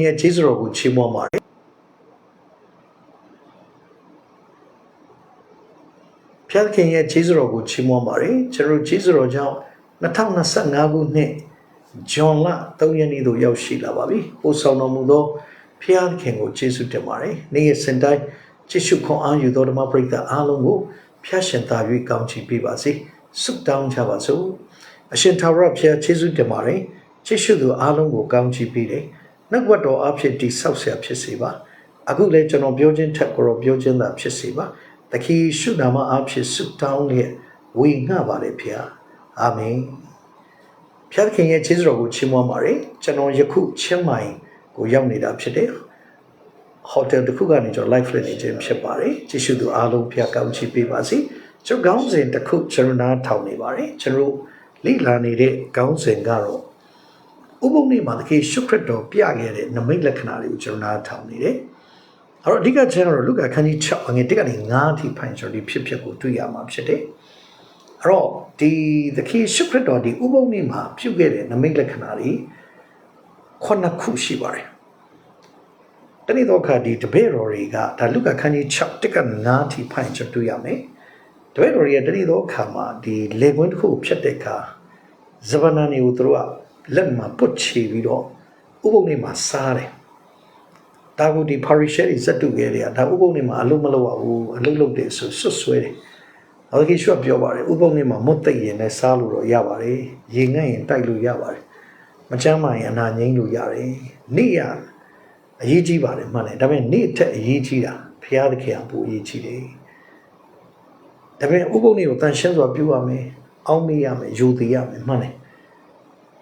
ရဲ့ဂျေဇုတော်ကိုချီးမွမ်းပါတယ်ဖျားခင်ရဲ့ဂျေဇုတော်ကိုချီးမွမ်းပါတယ်ကျွန်တော်ဂျေဇုတော်ကြောင့်2025ခုနှစ်ဇွန်လ3ရက်နေ့သို့ရောက်ရှိလာပါပြီပို့ဆောင်တော်မူသောဖျားခင်ကိုကျေးဇူးတင်ပါတယ်နေ့ရက်စင်တိုင်းကြည့်ရှုခွန်အားယူသောဓမ္မပရိသတ်အားလုံးကိုဖျားရှင်သာ၍ကောင်းချီးပေးပါစေဆုတောင်းကြပါစို့အရှင်သာရဘုရားကျေးဇူးတင်ပါတယ်ကြည့်ရှုသူအားလုံးကိုကောင်းချီးပေးတယ် နှုတ်ကပတ်တော်အဖြစ်တိဆောက်ဆရာဖြစ်စေပါအခုလည်းကျွန်တော်ပြောခြင်းထက်ကိုတော့ပြောခြင်းသာဖြစ်စေပါတခီရှုနာမအဖြစ်ဆုတောင်းလျက်ဝေငှပါလေဖျားအာမင်ဖျားခင်ရဲ့ကျေးဇူးတော်ကိုချီးမွမ်းပါတယ်ကျွန်တော်ယခုချင်းမိုင်ကိုရောက်နေတာဖြစ်တယ်ဟိုတယ်တစ်ခုကနေကျွန်တော် live လုပ်နေခြင်းဖြစ်ပါတယ်ကြည့်ရှုသူအားလုံးဖျားကောင်းချီးပေးပါစေကျွန်တော်ခေါင်းစဉ်တစ်ခုကျွန်တော်နားထောင်နေပါတယ်ကျွန်တော်လိလာနေတဲ့ခေါင်းစဉ်ကတော့ ဥပုံနေ့မှာတကယ်ရှုခရစ်တော်ပြခဲ့တဲ့နမိတ်လက္ခဏာတွေကိုကျွန်တော်နားထောင်နေတယ်။အဲ့တော့အဓိကကျွန်တော်လူကခန်းကြီး6အငယ်1ကနေ9အထိဖိုင်ကျွန်တော်ဒီဖြစ်ဖြစ်ကိုတွေ့ရမှာဖြစ်တယ်။အဲ့တော့ဒီတကယ်ရှုခရစ်တော်ဒီဥပုံနေ့မှာပြုခဲ့တဲ့နမိတ်လက္ခဏာတွေခုနှစ်ခုရှိပါတယ်။တနေ့တော့ခါဒီတပည့်တော်တွေကဒါလူကခန်းကြီး6တစ်က9အထိဖိုင်ကျွန်တော်တွေ့ရမယ်။တပည့်တော်တွေကတနေ့တော့ခါမှာဒီလေကွင်းတစ်ခုဖြတ်တဲ့အခါဇဗနာနေကိုသူတို့က လက်မှာပုတ်ချီပြီးတော့ဥပုံနေမှာစားတယ်။ဒါကိုဒီ parisher တွေစက်တူခဲ့တယ်။ဒါဥပုံနေမှာအလုံးမလုပ်ရဘူး။အလုံးလုပ်တယ်ဆိုဆွတ်ဆွဲတယ်။ဟောဒီရှုပ်ပြောပါတယ်ဥပုံနေမှာမွတ်သိပ်ရင်လည်းစားလို့တော့ရပါတယ်။ရေငတ်ရင်တိုက်လို့ရပါတယ်။မချမ်းမရင်အနာငိမ့်လို့ရတယ်။နေ့ရအရေးကြီးပါတယ်မှန်တယ်။ဒါပေမဲ့နေ့ထက်အရေးကြီးတာဘုရားသခင်ကပိုအရေးကြီးတယ်။ဒါပေမဲ့ဥပုံနေကိုတန်ရှင်းစွာပြုရမယ်။အောင်းမေးရမယ်။ယူသေးရမယ်မှန်တယ်။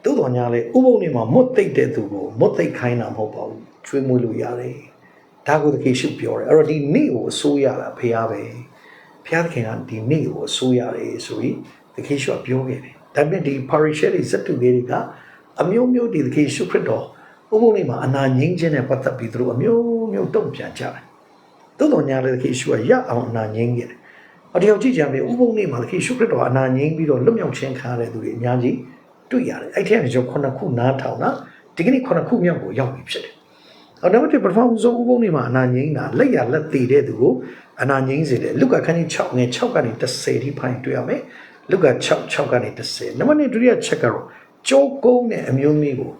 တိုးတော်ညာလေဥပုံနေမှာမွတ်သိပ်တဲ့သူကိုမွတ်သိပ်ခိုင်းတာမဟုတ်ပါဘူးချွေးမွေးလို့ရတယ်ဒါကိုတခေရှုပြောတယ်အဲ့တော့ဒီနေ့ကိုအစိုးရတာဖះပဲဖះသခင်ကဒီနေ့ကိုအစိုးရတယ်ဆိုပြီးတခေရှုကပြောခဲ့တယ်ဒါပေမဲ့ဒီ parish တွေစက်တူတွေကအမျိုးမျိုးဒီတခေရှုခရစ်တော်ဥပုံနေမှာအနာငိမ့်ခြင်းနဲ့ပတ်သက်ပြီးသူတို့အမျိုးမျိုးတုံ့ပြန်ကြတယ်တိုးတော်ညာလေတခေရှုကရအောင်အနာငိမ့်ခဲ့တယ်အတယောက်ကြည့်ကြမယ်ဥပုံနေမှာတခေရှုခရစ်တော်အနာငိမ့်ပြီးတော့လွတ်မြောက်ခြင်းခါတဲ့သူတွေအများကြီး တွေ့ရတယ်အဲ့ထက်ကျွန်တော်ခုနှစ်ခုနားထောင်တာဒီကနေ့ခုနှစ်ခုမြောက်ကိုရောက်ပြီဖြစ်တယ်။အော်နံပါတ်1ပထမဆုံးဥပုံနေမှာအနာငိမ့်တာလက်ရလက်တည်တဲ့သူကိုအနာငိမ့်စေတယ်။လုကာခန်းကြီး6ငယ်6ကနေ10ထိဖိုင်တွေ့ရမယ်။လုကာ6 6ကနေ10နံပါတ်2ဒုတိယချက်ကတော့ကြောကုန်းတဲ့အမျိုးမျိုးကို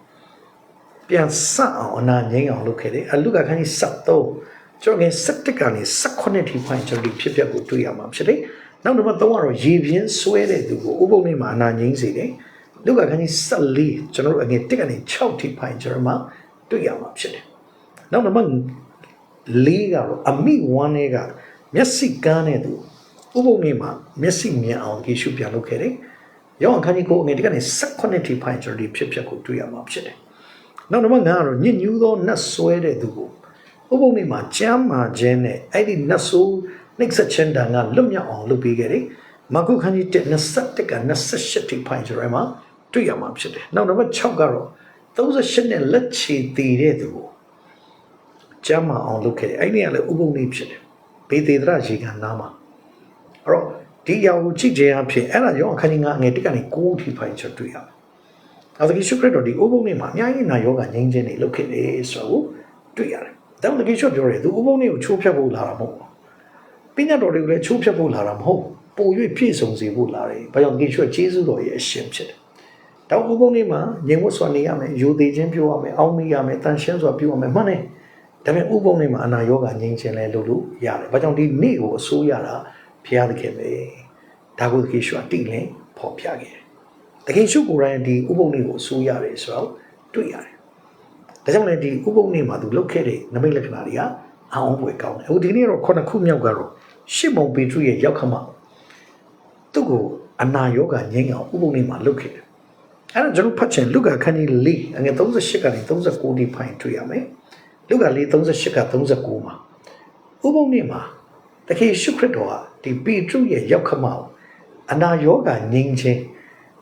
ပြန်ဆက်အောင်အနာငိမ့်အောင်လုပ်ခဲ့တယ်။အလုကာခန်းကြီး73ကျွန်တော်ငယ်17ကနေ18ထိဖိုင်ကျွန်တော်ဒီဖြစ်ပျက်ကိုတွေ့ရမှာဖြစ်တယ်။နောက်နံပါတ်3ကတော့ရေပြင်းဆွဲတဲ့သူကိုဥပုံနေမှာအနာငိမ့်စေတယ်။ လုကာခန်းကြီး14ကျွန်တော်တို့အငယ်1ကနေ6ထိဖိုင်ကျွန်တော်မှတွေ့ရမှာဖြစ်တယ်။နောက်နံပါတ်4ကတော့အမိဝမ်းလေးကမျက်စိကန်းတဲ့သူဥပုံနေမှာမျက်စိမြင်အောင်ယေရှုပြန်လုပ်ခဲ့တယ်။ယောဟန်ခန်းကြီးကိုအငယ်1ကနေ18ထိဖိုင်ကျွန်တော်ဒီဖြစ်ဖြစ်ကိုတွေ့ရမှာဖြစ်တယ်။နောက်နံပါတ်5ကတော့ညစ်ညူးသောနတ်ဆွဲတဲ့သူကိုဥပုံနေမှာကြမ်းမာခြင်းနဲ့အဲ့ဒီနတ်ဆိုးနှိပ်စက်ခြင်းတန်ကလွတ်မြောက်အောင်လုပ်ပေးခဲ့တယ်။မာကုခန်းကြီး1 21က28ထိဖိုင်ကျွန်တော်မှာ တွေ့ရမှာဖြစ်တယ်။နောက်နံပါတ်6ကတော့38နဲ့လက်ချီတည်တဲ့သူကိုကျမ်းမာအောင်လုပ်ခဲ့တယ်။အဲ့ဒီကလည်းဥပုံလေးဖြစ်တယ်။ဘေသေဒရရေကန်နားမှာအဲ့တော့ဒီအရာကိုကြည့်ခြင်းအဖြစ်အဲ့ဒါရောအခန်းကြီး9အငယ်1ကနေ9ထိဖိုင်ချက်တွေ့ရမယ်။နောက်ဒီရှုခရစ်တော်ဒီဥပုံလေးမှာအများကြီးနာယောဂငြိမ်းခြင်းတွေလုပ်ခဲ့တယ်ဆိုတော့တွေ့ရတယ်။တောင်းတကယ်ရှုပြောတယ်သူဥပုံလေးကိုချိုးဖြတ်ဖို့လာတာမဟုတ်ဘူး။ပိညတ်တော်တွေကိုလည်းချိုးဖြတ်ဖို့လာတာမဟုတ်ဘူး။ပို၍ပြည့်စုံစေဖို့လာတယ်။ဘာကြောင့်ဒီရှုကျေးဇူးတော်ရဲ့အရှင်ဖြစ်တယ်။ တောင်းဥပုံလေးမှာငြိမ်ဝတ်စွာနေရမယ်။ယူသေးခြင်းပြုရမယ်။အောင်းမိရမယ်။တန်ရှင်းစွာပြုရမယ်။မှန်တယ်။ဒါပေမဲ့ဥပုံလေးမှာအနာယောဂငြိမ်းခြင်းလဲလို့လို့ရတယ်။ဘာကြောင့်ဒီနေ့ကိုအစိုးရတာဘုရားသခင်ပဲ။ဒါကိုတကယ်ရှုအတိလင်းဖော်ပြခဲ့တယ်။တကယ်ရှုကိုယ်တိုင်ဒီဥပုံလေးကိုအစိုးရတယ်ဆိုတော့တွေ့ရတယ်။ဒါကြောင့်လည်းဒီဥပုံလေးမှာသူလုတ်ခဲ့တဲ့နမိတ်လက္ခဏာတွေကအောင်ပွဲကောင်းတယ်။အခုဒီနေ့တော့ခုနှစ်ခုမြောက်ကတော့ရှစ်မုံပေတရုရဲ့ရောက်ခမသူ့ကိုအနာယောဂငြိမ်းအောင်ဥပုံလေးမှာလုတ်ခဲ့တယ်။ အဲ့ဒါကျွန်တော်ဖတ်ချင်လုကာခန်းကြီး၄အငယ်38ကနေ39ဒီဖိုင်တွေ့ရမယ်။လုကာ၄38က39မှာဥပုံလေးမှာတခေရှုခရစ်တော်ကဒီပေတရုရဲ့ရောက်ခမကိုအနာယောဂငြိမ်းခြင်း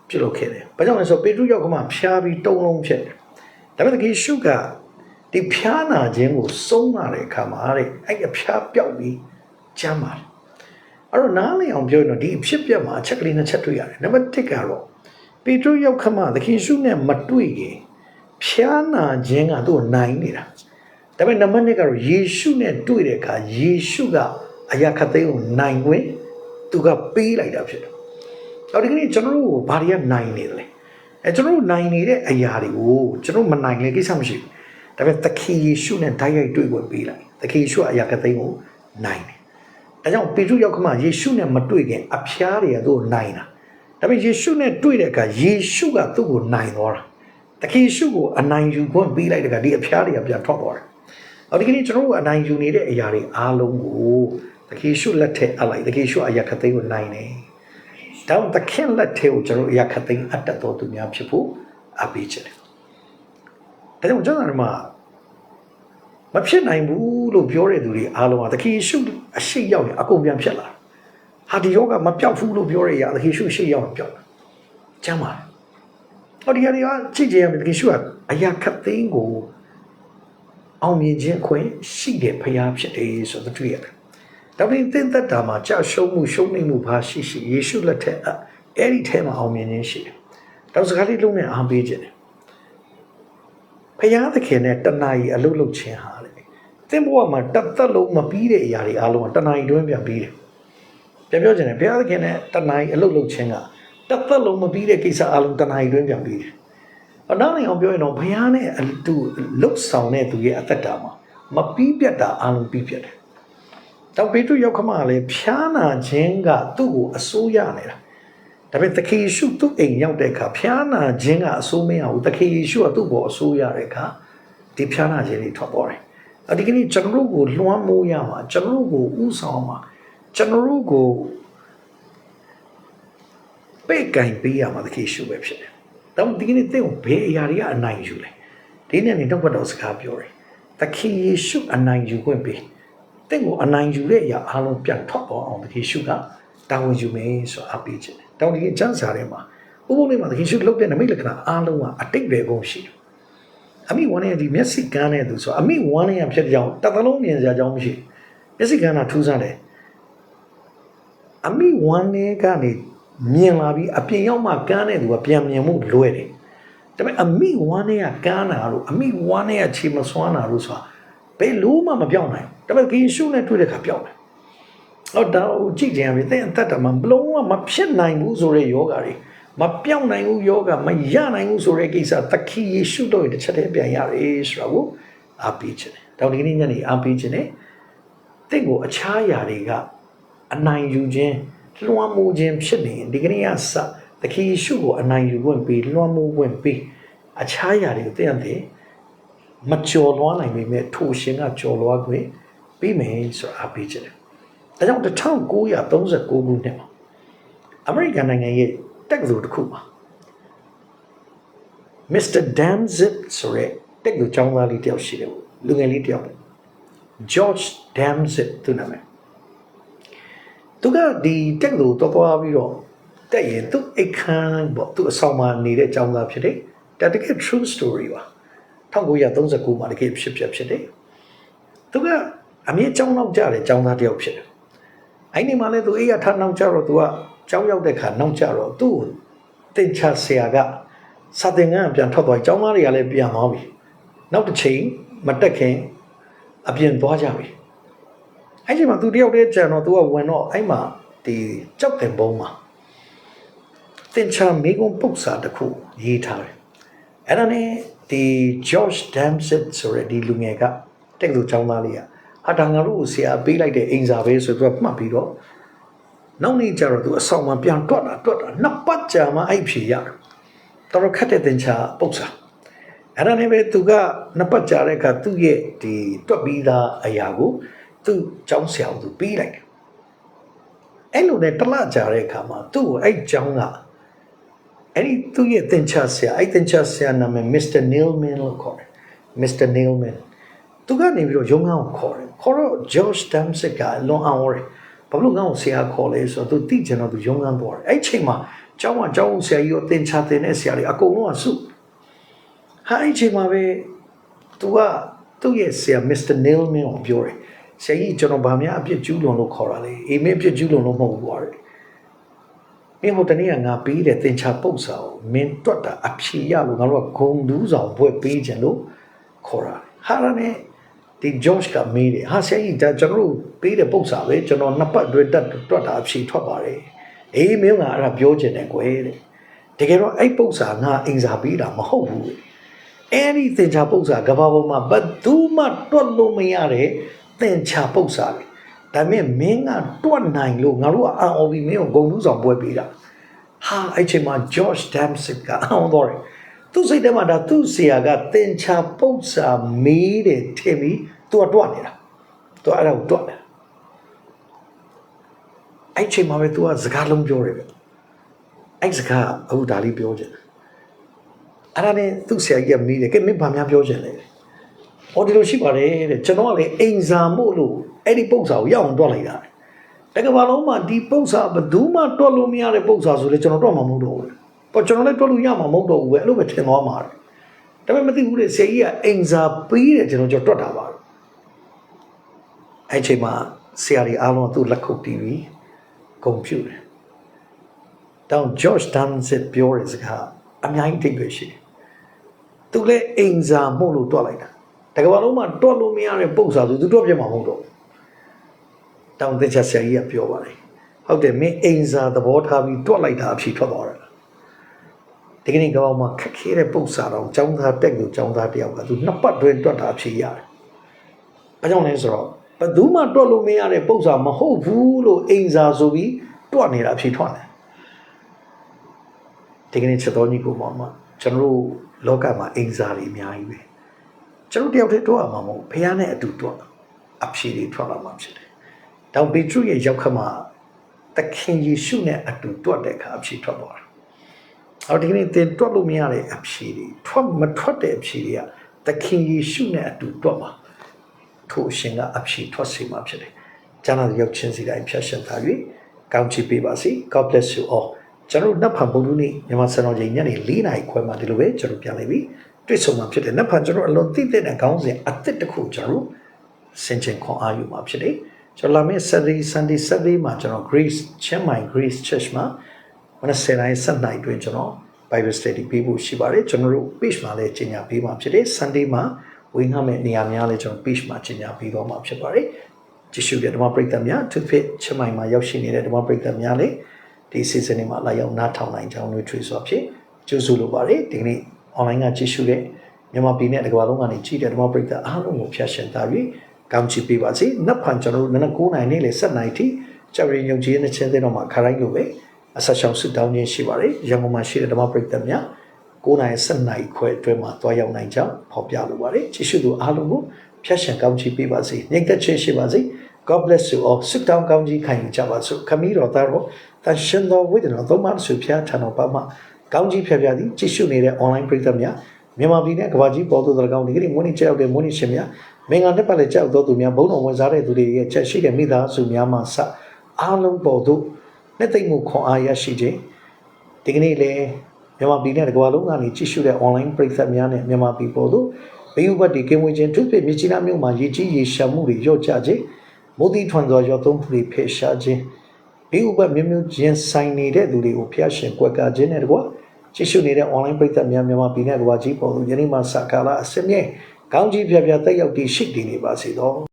ပြုလုပ်ခဲ့တယ်။ဘာကြောင့်လဲဆိုပေတရုရောက်ခမဖျားပြီးတုံးလုံးဖြစ်တယ်။ဒါပေမဲ့တခေရှုကဒီဖျားနာခြင်းကိုစုံးလာတဲ့အခါမှာတဲ့အဲ့အဖျားပြောက်ပြီးကျမ်းပါတယ်။အဲ့တော့နားလည်အောင်ပြောရင်တော့ဒီအဖြစ်ပြက်မှာအချက်ကလေးနှစ်ချက်တွေ့ရတယ်။နံပါတ်1ကတော့ ပေတရုရောက်ခမသခင်ရှုနဲ့မတွေ့ခင်ဖျားနာခြင်းကသူ့ကိုနိုင်နေတာဒါပေမဲ့နံပါတ်1ကတော့ယေရှုနဲ့တွေ့တဲ့အခါယေရှုကအရာခတ်သိမ်းကိုနိုင်ခွင့်သူကပေးလိုက်တာဖြစ်တယ်။အော်ဒီကနေ့ကျွန်တော်တို့ကိုဘာတွေကနိုင်နေတယ်လဲ။အဲကျွန်တော်တို့နိုင်နေတဲ့အရာတွေကိုကျွန်တော်မနိုင်လေကိစ္စမရှိဘူး။ဒါပေမဲ့သခင်ယေရှုနဲ့ဓာတ်ရိုက်တွေ့ခွင့်ပေးလိုက်။သခင်ယေရှုကအရာခတ်သိမ်းကိုနိုင်တယ်။ဒါကြောင့်ပေတရုရောက်ခမယေရှုနဲ့မတွေ့ခင်အဖျားတွေကသူ့ကိုနိုင်တာ။ ဒါပေမဲ့ယေရှုနဲ့တွေ့တဲ့အခါယေရှုကသူ့ကိုနိုင်သွားတာ။သခင်ယေရှုကိုအနိုင်ယူခွင့်ပေးလိုက်တဲ့အခါဒီအဖျားတွေကပြန်ထွက်သွားတယ်။အော်ဒီကနေ့ကျွန်တော်တို့အနိုင်ယူနေတဲ့အရာတွေအားလုံးကိုသခင်ယေရှုလက်ထက်အလိုက်သခင်ယေရှုအရာခတ်သိမ်းကိုနိုင်တယ်။တောင်းသခင်လက်ထက်ကိုကျွန်တော်တို့အရာခတ်သိမ်းအပ်တတ်တော်သူများဖြစ်ဖို့အပ်ပေးချင်တယ်။ဒါကြောင့်ကျွန်တော်တို့မှာမဖြစ်နိုင်ဘူးလို့ပြောတဲ့သူတွေအားလုံးကသခင်ယေရှုအရှိရောက်ရင်အကုန်ပြန်ဖြစ်လာတယ်။ ဟာဒီယောဂမပြောက်ဘူးလို့ပြောရရသခင်ယေရှုအရှိရောက်ရင်ပြောက်တယ်။ကျမ်းပါဟောဒီဟာတွေကကြည့်ကြရမယ်သခင်ယေရှုကအရာခတ်သိမ်းကိုအောင်မြင်ခြင်းအခွင့်ရှိတဲ့ဖရားဖြစ်တယ်ဆိုတော့တွေ့ရတယ်။ဒါပေမဲ့သင်သက်တာမှာကြာရှုံးမှုရှုံးနိမ့်မှုဘာရှိရှိယေရှုလက်ထက်အဲ့ဒီထဲမှာအောင်မြင်ခြင်းရှိတယ်။တောက်စကားလေးလုံးနဲ့အားပေးခြင်းတယ်။ဖရားသခင်နဲ့တဏှာကြီးအလုတ်လုတ်ခြင်းဟာလေသင်ဘဝမှာတသက်လုံးမပြီးတဲ့အရာတွေအားလုံးကတဏှာကြီးတွင်းပြန်ပြီးတယ်။ ပြန်ပြောချင်တယ်ဘုရားသခင်နဲ့တဏှာကြီးအလုတ်လုတ်ခြင်းကတသက်လုံးမပြီးတဲ့ကိစ္စအားလုံးတဏှာကြီးတွင်းပြန်ပြီးတယ်။အနောက်နိုင်ငံပြောရင်တော့ဘုရားနဲ့အတူလှုပ်ဆောင်တဲ့သူရဲ့အသက်တာမှာမပြီးပြတ်တာအားလုံးပြီးပြတ်တယ်။တော့ပေတရုရောက်ခမလည်းဖျားနာခြင်းကသူ့ကိုအစိုးရနေတာ။ဒါပေမဲ့သခင်ယေရှုသူ့အိမ်ရောက်တဲ့အခါဖျားနာခြင်းကအစိုးမရဘူး။သခင်ယေရှုကသူ့ဘောအစိုးရတဲ့အခါဒီဖျားနာခြင်းတွေထွက်ပေါ်တယ်။အဒီကနေ့ကျွန်တော်တို့ကိုလွှမ်းမိုးရမှာကျွန်တော်တို့ကိုဥဆောင်မှာ ကျွန်တော်တို့ကိုပေကင်ပေးရမှာသခင်ယေရှုပဲဖြစ်တယ်။ဒါမှဒီကနေ့သင်ကိုဘယ်အရာတွေကအနိုင်ယူလဲ။ဒီနေ့နေတော့ဘတ်တော်စကားပြောတယ်။သခင်ယေရှုအနိုင်ယူခွင့်ပေး။သင်ကိုအနိုင်ယူတဲ့အရာအလုံးပြန်ထွက်ပေါ်အောင်သခင်ယေရှုကတာဝန်ယူမယ်ဆိုအပ်ပေးခြင်းတယ်။တောင်းဒီကျမ်းစာထဲမှာဥပုံလေးမှာသခင်ယေရှုလုပ်တဲ့နမိတ်လက္ခဏာအလုံးကအတိတ်ပဲကုန်ရှိတယ်။အမိဝမ်းနဲ့ဒီမျက်စိကန်းတဲ့သူဆိုအမိဝမ်းနဲ့ဖြစ်တဲ့ကြောင့်တစ်သလုံးမြင်စရာအကြောင်းမရှိဘူး။မျက်စိကန်းတာထူးဆန်းတယ်။ အမိဝမ်းနဲ့ကနေမြင်လာပြီးအပြင်ရောက်မှကန်းတဲ့သူကပြန်မြင်မှုလွယ်တယ်။ဒါပေမဲ့အမိဝမ်းနဲ့ကကန်းတာလို့အမိဝမ်းနဲ့ကခြေမစွမ်းတာလို့ဆိုတာဘယ်လို့မှမပြောင်းနိုင်ဘူး။ဒါပေမဲ့ယေရှုနဲ့တွေ့တဲ့အခါပြောင်းတယ်။ဟောဒါကိုကြည့်ကြရမယ်။တဲ့အသက်တာမှာဘလုံးဝမဖြစ်နိုင်ဘူးဆိုတဲ့ယောဂါတွေမပြောင်းနိုင်ဘူးယောဂမရနိုင်ဘူးဆိုတဲ့ကိစ္စသခင်ယေရှုတော်ရဲ့တစ်ချက်တည်းပြန်ရတယ်ဆိုတာကိုအားပေးခြင်းတယ်။တောင်ဒီနေ့ညနေအားပေးခြင်းနဲ့တင့်ကိုအခြားຢာတွေက အနိုင်ယူခြင်းလွှမ်းမိုးခြင်းဖြစ်နေရင်ဒီကနေ့ကစသခင်ယေရှုကိုအနိုင်ယူခွင့်ပေးလွှမ်းမိုးခွင့်ပေးအခြားຢာတွေကိုတင့်တဲ့မကြော်လွှားနိုင်ပေမဲ့ထိုရှင်ကကြော်လွှားခွင့်ပေးမယ်ဆိုတာအားပေးခြင်းတယ်။ဒါကြောင့်1939ခုနှစ်မှာအမေရိကန်နိုင်ငံရဲ့တက္ကသိုလ်တစ်ခုမှာ Mr. Damzit ဆိုရဲတက္ကသိုလ်ကျောင်းသားလေးတယောက်ရှိတယ်လူငယ်လေးတယောက် George Damzit သူနာမည် သူကဒီတက္ကသိုလ်တော့သွားပြီးတော့တက်ရင်သူအိတ်ခမ်းပေါ့သူအဆောင်မှာနေတဲ့ကျောင်းသားဖြစ်တယ်ဒါတကယ် true story ပါ1939မှာတကယ်ဖြစ်ဖြစ်ဖြစ်တယ်သူကအမြင့်ကျောင်းနောက်ကြတယ်ကျောင်းသားတယောက်ဖြစ်တယ်အဲ့ဒီမှာလဲသူအိတ်ရထားနောက်ကြတော့သူကကျောင်းရောက်တဲ့ခါနောက်ကြတော့သူ့ကိုတင်ချဆရာကစာသင်ခန်းပြန်ထွက်သွားကျောင်းသားတွေကလည်းပြန်သွားပြီနောက်တစ်ချိန်မတက်ခင်အပြင်သွားကြပြီ အဲ့ဒီမှာသူတယောက်တည်းကြံတော့သူကဝင်တော့အဲ့မှာဒီကြောက်တင်ပုံးမှာတင်ချမိကုံပုတ်စာတစ်ခုရေးထားတယ်အဲ့ဒါနဲ့ဒီ George Damsett ဆိုတဲ့ဒီလူငယ်ကတက်လို့ကျောင်းသားလေးကဟာဒါငါတို့ကိုဆရာပေးလိုက်တဲ့အင်စာပဲဆိုတော့မှတ်ပြီးတော့နောက်နေ့ကျတော့သူအဆောင်မှာပြန်တွက်တာတွက်တာနှစ်ပတ်ကြာမှအဲ့ဖြေရတယ်တော်တော်ခက်တဲ့တင်ချပုတ်စာအဲ့ဒါနဲ့ပဲသူကနှစ်ပတ်ကြာတဲ့အခါသူ့ရဲ့ဒီတွက်ပြီးသားအရာကို သူ့ကျောင်းဆရာကသူပြီးလိုက်တယ်အဲ့လိုနဲ့တစ်လကြာတဲ့အခါမှာသူ့ကိုအဲ့ကျောင်းကအဲ့ဒီသူ့ရဲ့တင်ချဆရာအဲ့တင်ချဆရာနာမည် Mr. Neilman လို့ခေါ်တယ် Mr. Neilman သူကနေပြီးတော့ရုံးခန်းကိုခေါ်တယ်ခေါ်တော့ George Damsick ကလွန်အောင်တယ်ဘာလို့ငါ့ကိုဆရာခေါ်လဲဆိုတော့သူသိချင်တော့သူရုံးခန်းသွားတယ်အဲ့ချိန်မှာကျောင်းကကျောင်းဆရာကြီးကိုတင်ချတင်တဲ့ဆရာတွေအကုန်လုံးကစုဟာအဲ့ချိန်မှာပဲသူကသူ့ရဲ့ဆရာ Mr. Neilman ကိုပြောတယ် ဆရာကြီးကျွန်တော်ဗာများအပြစ်ကျူးလွန်လို့ခေါ်တာလေအေးမင်းအပြစ်ကျူးလွန်လို့မဟုတ်ဘူးကွာတဲ့မင်းဟိုတနေ့ကငါပေးတဲ့သင်္ချာပုတ်စာကိုမင်းတွတ်တာအဖြေရလို့ငါတို့ကဂုံဒူးဆောင်ဘွဲ့ပေးခြင်းလို့ခေါ်တာဟာရနဲ့ဒီ George ကမေးတယ်ဟာဆရာကြီးဒါကျွန်တော်တို့ပေးတဲ့ပုတ်စာပဲကျွန်တော်နှစ်ပတ်အတွင်းတက်တွတ်တာအဖြေထွက်ပါတယ်အေးမင်းကအဲ့ဒါပြောခြင်းတယ်ကွယ်တဲ့တကယ်တော့အဲ့ပုတ်စာငါအင်စာပေးတာမဟုတ်ဘူးတဲ့အဲ့ဒီသင်္ချာပု္ပ္ပာကဘာပေါ်မှာဘယ်သူမှတွတ်လို့မရတဲ့ သင်္ချာပု္ပ္ပာလေဒါပေမဲ့မင်းကတွတ်နိုင်လို့ငါတို့ကအံ့ဩပြီးမင်းကိုဂုံလူးဆောင်ပွဲပေးတာဟာအဲ့ချိန်မှာ George Damsick ကအံ့ဩတော့တယ်သူစိတ်ထဲမှာဒါသူ့ဆရာကသင်္ချာပု္ပ္ပာမေးတယ်ထင်ပြီးသူကတွတ်နေတာသူအဲ့ဒါကိုတွတ်တယ်အဲ့ချိန်မှာပဲသူကစကားလုံးပြောတယ်ပဲအဲ့စကားအခုဒါလေးပြောချင်တယ်အဲ့ဒါနဲ့သူ့ဆရာကြီးကမေးတယ်ကဲမင်းဘာများပြောချင်လဲ ဟောဒီလိုရှိပါတယ်တဲ့ကျွန်တော်ကလေအိမ်စာမို့လို့အဲ့ဒီပု္ပ္ပာကိုရောက်အောင်တွက်လိုက်တာတကယ်ပါလုံးမှာဒီပု္ပ္ပာဘယ်သူမှတွက်လို့မရတဲ့ပု္ပ္ပာဆိုလေကျွန်တော်တွက်မှာမဟုတ်တော့ဘူးပေါ့ကျွန်တော်လည်းတွက်လို့ရမှာမဟုတ်တော့ဘူးပဲအဲ့လိုပဲထင်သွားမှာတယ်ဒါပေမဲ့မသိဘူးလေဆရာကြီးကအိမ်စာပေးတယ်ကျွန်တော်ကျွန်တော်တွက်တာပါအဲ့ချိန်မှာဆရာကြီးအားလုံးကသူ့လက်ခုပ်တီးပြီးဂုံပြူတယ်တောင် George Damsett ပြောတဲ့စကားအများကြီးတိတ်ပဲရှိတယ်သူလည်းအိမ်စာမှုတ်လို့တွက်လိုက်တာ တကယ်ပါလုံးမှာတွက်လို့မရတဲ့ပု္ပ္ပာဆိုသူတွက်ပြမှာမဟုတ်တော့ဘူးတောင်သက်ချက်ဆရာကြီးကပြောပါတယ်ဟုတ်တယ်မင်းအိမ်စာသဘောထားပြီးတွက်လိုက်တာအဖြစ်ထွက်သွားတာဒီကနေ့ကောင်မှခက်ခဲတဲ့ပု္ပ္ပာတော့ចောင်းသားတက်ကိုចောင်းသားတယောက်ကသူနှစ်ပတ်တွင်တွက်တာအဖြစ်ရတယ်။ဘာကြောင့်လဲဆိုတော့ဘယ်သူမှတွက်လို့မရတဲ့ပု္ပ္ပာမဟုတ်ဘူးလို့အိမ်စာဆိုပြီးတွက်နေတာအဖြစ်ထွက်တယ်ဒီကနေ့ချက်တော်ကြီးကိုမှမကျွန်တော်တို့လောကမှာအိမ်စာတွေအများကြီးပဲ ကျွန်တော်တယောက်တည်းတွက်ရမှာမဟုတ်ဖះနဲ့အတူတွက်အဖြေတွေထွက်လာမှာဖြစ်တယ်။တောင်ပေတရုရဲ့ရောက်ခမှာသခင်ယေရှုနဲ့အတူတွက်တဲ့အခါအဖြေထွက်သွားတာ။အော်ဒီကနေ့သင်တွက်လို့မရတဲ့အဖြေတွေထွက်မထွက်တဲ့အဖြေတွေကသခင်ယေရှုနဲ့အတူတွက်မှာထိုအရှင်ကအဖြေထွက်စေမှာဖြစ်တယ်။ကျမ်းစာရောက်ချင်းစီတိုင်းဖြတ်ရှင်သား၍ကောင်းချီးပေးပါစေ God bless you all ကျွန်တော်တို့နတ်ဖန်ဘုံလူနေ့မြန်မာစံတော်ချိန်ညနေ4နာရီခွဲမှဒီလိုပဲကျွန်တော်ပြန်လာပြီ တွေ့ဆုံမှာဖြစ်တယ်နတ်ဖန်ကျွန်တော်အလွန်သိတဲ့ခေါင်းစဉ်အသစ်တစ်ခုကျွန်တော်ဆင်ခြင်ခွန်အားယူမှာဖြစ်တယ်ကျွန်တော်လာမယ့် Saturday Sunday Saturday မှာကျွန်တော် Grace ချင်းမိုင် Grace Church မှာမနက်7:00နာရီ7:00နာရီတွင်ကျွန်တော် Bible Study ပေးဖို့ရှိပါတယ်ကျွန်တော်တို့ page မှာလည်းကြီးညာပေးမှာဖြစ်တယ် Sunday မှာဝင်ငှမဲ့နေရာများလည်းကျွန်တော် page မှာကြီးညာပေးတော့မှာဖြစ်ပါတယ်ကြည့်ရှုတဲ့ဓမ္မပရိသတ်များသူဖြစ်ချင်းမိုင်မှာရောက်ရှိနေတဲ့ဓမ္မပရိသတ်များလည်းဒီ season တွေမှာလာရောက်နားထောင်နိုင်ကြောင်းတွေထွေးစွာဖြင့်ကြိုးဆိုလိုပါတယ်ဒီကနေ့ online ကကြည့်ရှုတဲ့မြန်မာပြည်နဲ့တကမ္ဘာလုံးကနေကြည့်တဲ့ဓမ္မပရိသတ်အားလုံးကိုဖျက်ရှင်သားပြီးကောင်းချီးပေးပါစေ။နတ်ဖန်ကျွန်တော်တို့နန9နိုင်နေ့လေ7နိုင်ထိကြောက်ရင်ယုံကြည်တဲ့ချင်းတဲ့တော့မှာခရိုင်းလိုပဲအဆက်ရှောင်စစ်တောင်းခြင်းရှိပါတယ်။ရန်ကုန်မှာရှိတဲ့ဓမ္မပရိသတ်များ9နိုင်7နိုင်ခွဲအတွင်းမှာတွားရောက်နိုင်ကြောင်းဖော်ပြလိုပါတယ်။ကြည့်ရှုသူအားလုံးကိုဖျက်ရှင်ကောင်းချီးပေးပါစေ။ညတ်တဲ့ချင်းရှိပါစေ။ God bless you all စစ်တောင်းကောင်းကြီးခံယူကြပါစို့ခမီးတော်သားတော်တန်ရှင်တော်ဝိဒနာသုံးပါးဆုဖျားထံတော်ပါမှာ ကောင်းကြီးဖျားဖျားသည်ကြည့်ရှုနေတဲ့ online ပရိသတ်များမြန်မာပြည်နဲ့ကမ္ဘာကြီးပေါ်သို့တော်ကောင်းဒီကနေ့မွေးနေ့ကြောက်တဲ့မွေးနေ့ရှင်များမင်္ဂလာနဲ့ပတ်လက်ကြောက်တော်သူများဘုန်းတော်ဝင်စားတဲ့သူတွေရဲ့ချက်ရှိတဲ့မိသားစုများမှစအားလုံးပေါ်သို့နဲ့သိမ့်မှုခွန်အားရရှိခြင်းဒီကနေ့လည်းမြန်မာပြည်နဲ့ကမ္ဘာလုံးကနေကြည့်ရှုတဲ့ online ပရိသတ်များနဲ့မြန်မာပြည်ပေါ်သို့ဘေးဥပတ်ဒီကင်းဝေးခြင်းသူဖြစ်မြကြီးနားမြို့မှာရည်ကြီးရေရှာမှုတွေရော့ချခြင်းမိုးတိထွန်စွာရောသုံးမှုတွေဖယ်ရှားခြင်းဘေးဥပတ်မျိုးမျိုးချင်းဆိုင်နေတဲ့သူတွေကိုဖျားရှင်ကွက်ကခြင်းနဲ့တကွာ ကြည့်ရှုနေတဲ့ online ပရိသတ်များမြန်မာပြည်နဲ့ကမ္ဘာကြီးပေါ်သို့ယနေ့မှစကားလာအစမြဲကောင်းကြီးပြပြတက်ရောက်တည်ရှိတည်နေပါစေတော့